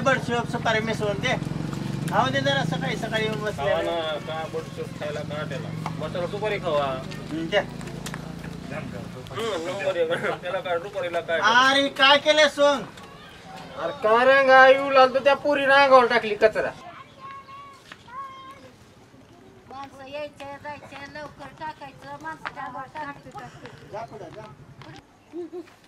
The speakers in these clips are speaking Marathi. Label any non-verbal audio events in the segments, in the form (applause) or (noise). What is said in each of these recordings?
बडीशोप सुपारी मिसळून दे. खाऊ दे जरा सकाळी सकाळी येऊन खावा बसले ना का बडीशोप खायला का त्याला? मसाला सुपारी खावा. द्या. हम्म, सुपारी त्याला काय सुपारीला काय अरे काय केलं सोंग? अरे काय रंगा येऊ लागतो त्या पुरी अंगावर टाकली कचरा. माणसं यायचं जायचं लवकर टाकायचं माणसं टाकायचं. (laughs)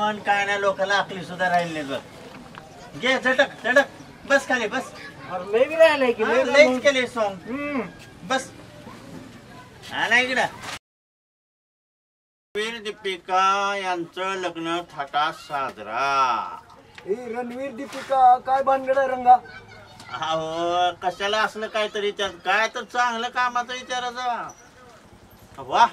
आणि काय नाही लोकांना आकली सुद्धा राहिली नाही बघ. घे झटक झटक. बस खाली बस. बी राहिलंय की. केले सॉंग हम्म. बस. आला इकडं. वीर दीपिका यांचं लग्न थाटा साजरा. हे रणवीर दीपिका काय भानगड आहे रंगा? अहो कशाला असलं काहीतरी त्यात? काय तर चांगलं कामाचं विचारायचं वा.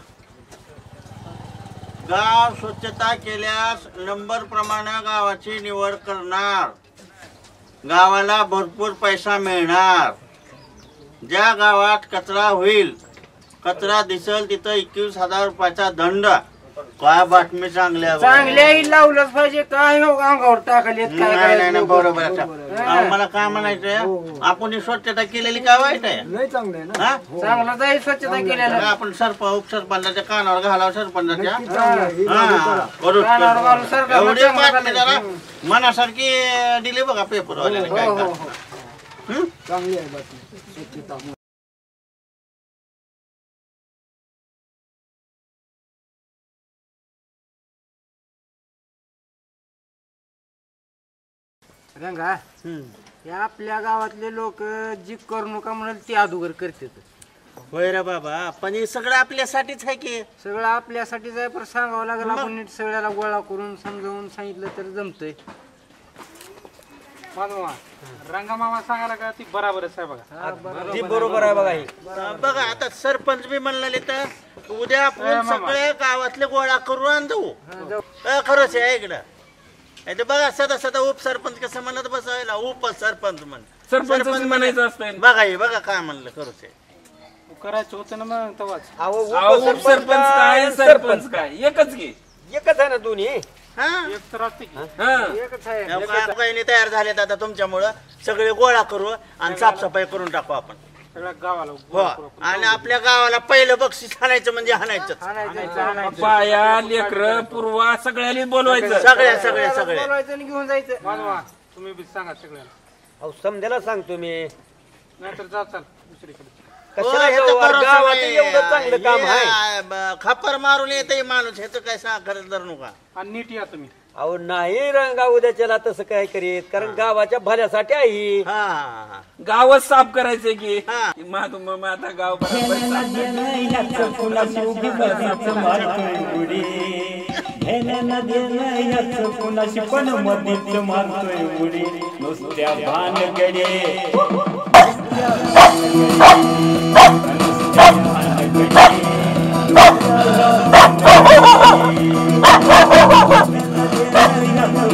गाव स्वच्छता केल्यास नंबर प्रमाणे गावाची निवड करणार. गावाला भरपूर पैसा मिळणार. ज्या गावात कचरा होईल कचरा दिसेल तिथं एकवीस हजार रुपयाचा दंड. काय बातमी चांगली आहे बघा. चांगल्याही लावलंच पाहिजे काय हो अंगावर टाकलेत काय नाही बरोबर आहे. हा. अहो, मला काय म्हणायचंय आपण ही स्वच्छता केलेली काय वाईट आहे लय चांगलं आहे ना हा? चांगलं जाईल स्वच्छता केलेलं आपण सरप उपसरपंचाच्या कानावर घालावं सरपंचाच्या नक्की चांगलं आहे. हे लागू हा, करा. करू, कानावर करू. घालून सरकारला एवढी चांगलं बातमी जरा. मनासारखी दिली बघा पेपर हो, हो, काय. हो. हं? चांगली आहे बातमी स्वच्छता रंगा हं. आपल्या गावातले लोक जी करू नका म्हणाल ती अदुगर करतात. होय रे बाबा पण हे सगळं आपल्यासाठीच आहे की? सगळं आपल्यासाठीच आहे पण सांगावं लागेल आपण नीट सगळ्याला गोळा करून समजावून सांगितलं तर जमतंय. रंगामामा सांगायला का? ती बराबरच आहे बघा. बरोबर आहे बघा ही. बघा आता सरपंच बी म्हणलेले तर उद्या आपण सगळे गावातले गोळा करून आणतो अ, खरंच आहे इकडं. नाही तर बघा सदा सदा उपसरपंच कसं म्हणत बसायला उपसरपंच म्हण. सरपंच म्हणायचं असतं बघा हे बघा काय म्हणलं खरंच आहे करायचं होतं ना मग तेव्हाच. अहो, उपसरपंच काय सरपंच काय? एकच घे. एकच आहे ना दोन्ही? हा? एक तर असते की. हा. एकच आहे. या काय- काही तयार झालेत आता तुमच्यामुळं. सगळे गोळा करू आणि साफसफाई करून टाकू आपण. सगळ्या गावाला हो. आणि आपल्या गावाला पहिलं बक्षीस आणायचं म्हणजे आणायचंच आणायचं आणायचं बाया लेकर पूर्वा सगळ्यांनी बोलवायचं. सगळ्या सगळ्या सगळ्या. बोलवायचं आणि घेऊन जायचं. मानवा तुम्ही बी सांगा सगळ्याला अहो समजायला सांगतो मी नाहीतर जा चाल दुसरीकडे. हो, कशाला ह्याचं गावात नाही. एवढं चांगलं काम हे, आहे. आ, ब- खपर मारून येते माणूस ह्याचं काय साखर धरू नका. आणि नीट या तुम्ही. अहो नाही रंगा उद्याच्याला तसं काय करीत? कारण गावाच्या भल्यासाठी आहे ही. हा, हा हा. गावच साफ करायचंय की. हा. माझं मग आता गाव बरोबर साफ कुणाशी पण मधीच मारतोय उडी. नुसत्या भानगडे. नुसत्या भानगडे.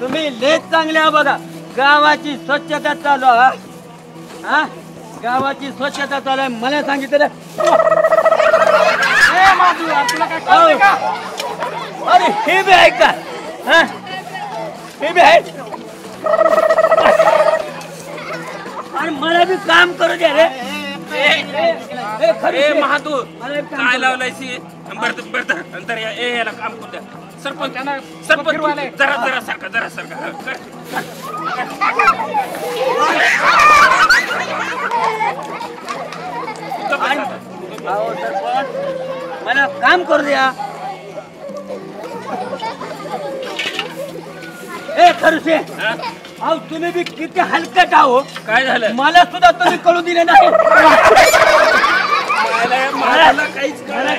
तुम्ही लेच चांगले आहा बघा. गावाची स्वच्छता चालू आहे, हा. हा? गावाची स्वच्छता चालू आहे मला सांगितलं. अहो, अरे हे बी ऐका हा? मी बी आहे? आणि मला बी काम करू द्या रे. खरं काम काय करू लावलायसी? बरं बरं ए याला काम करू द्या. सरपंच सरपंच. जरा जरा सारखा जरा सारखा. मला काम करू द्या. ए खरुशे हा? अहो तुम्ही बी किती हलकट आहो. काय झालं? मला सुद्धा तुम्ही कळू दिले नाही. (laughs) मला- मला काहीच कळलं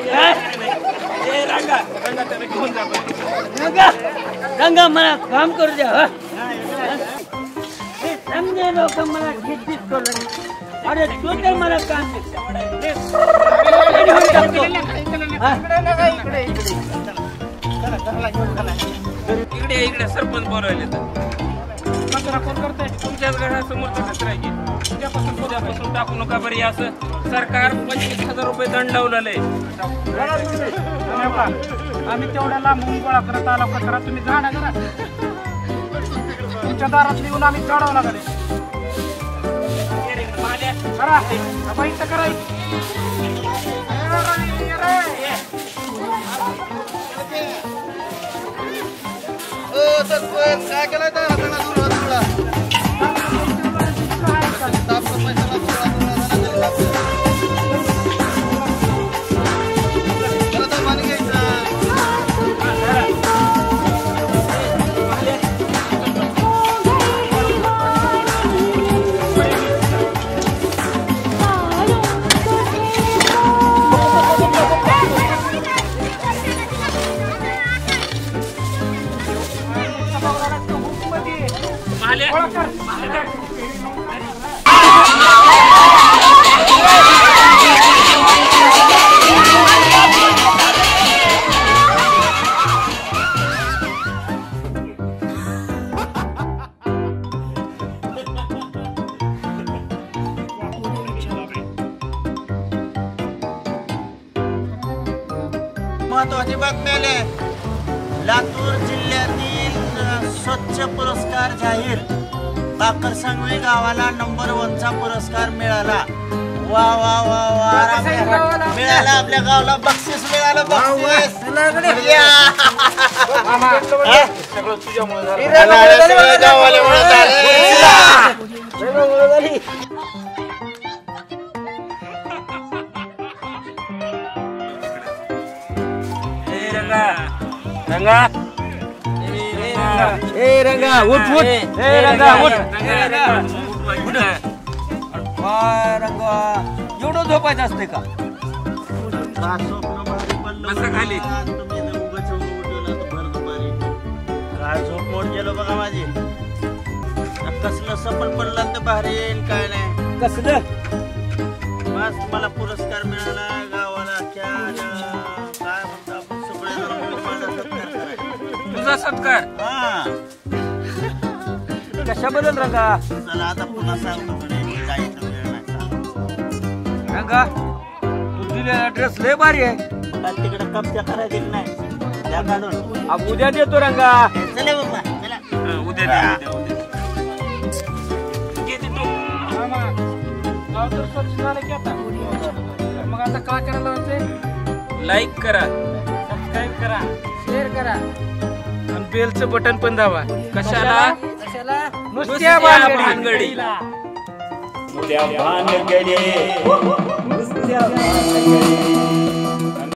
रंगा मला काम करू द्या समजे लोक मला किती करू अरे तू तर मला काम? इकडे इकडे सरपंच बोलवायले तर. कचरा कोण करतंय. तुमच्याच घरासमोरचा कचरा आहे. उद्यापासून उद्यापासून टाकू नका बरं असं. सरकार पंचवीस हजार रुपये दंड लावलेलं आहे. आम्ही तेवढ्या लांबून गोळा करत आला कचरा तुम्ही जा ना तुमच्या दारात येऊन आम्ही चढावं लागले. करा इथं. करा काय केलं महत्वाची बातमी आली. लातूर जिल्ह्यातील स्वच्छ पुरस्कार जाहीर. बाकर सांगवी गावाला नंबर वनचा पुरस्कार मिळाला. वा वा वा वा मिळाला आपल्या गावाला बक्षीस मिळालं बक्षीस. या. रंगा. ए रंगा उठ उठ. ए रंगा उठ. रंगा. उठ वा रंगा. एवढं झोपायचं असते का? बसा खाली. काय झोप मोड गेलो बघा माझी. कसलं सपन पडलं तर भारी येईल काय नाही. कसलं? बस मला पुरस्कार मिळाला गावाला तुझा सत्कार. कशाबद्दल रंगा चला आता पुन्हा सांगतो वेळ नाही. रंगा तू दिलेला ड्रेस लय भारी आहे. मला तिकडे कब्जा करायला दिली नाही. द्या काढून. उद्या देतो रंगा चला बाबा चला. उद्या दे, उद्या उद्या. घे ते मग. आता. काय करायला लाईक करा. सबस्क्राईब करा. शेअर करा. बेलचं बटन पण दाबा. कशाला? नुसत्या नुसत्या भानगडी. भानगडीला. नुसत्या भानगडी नुसत्या भानगडी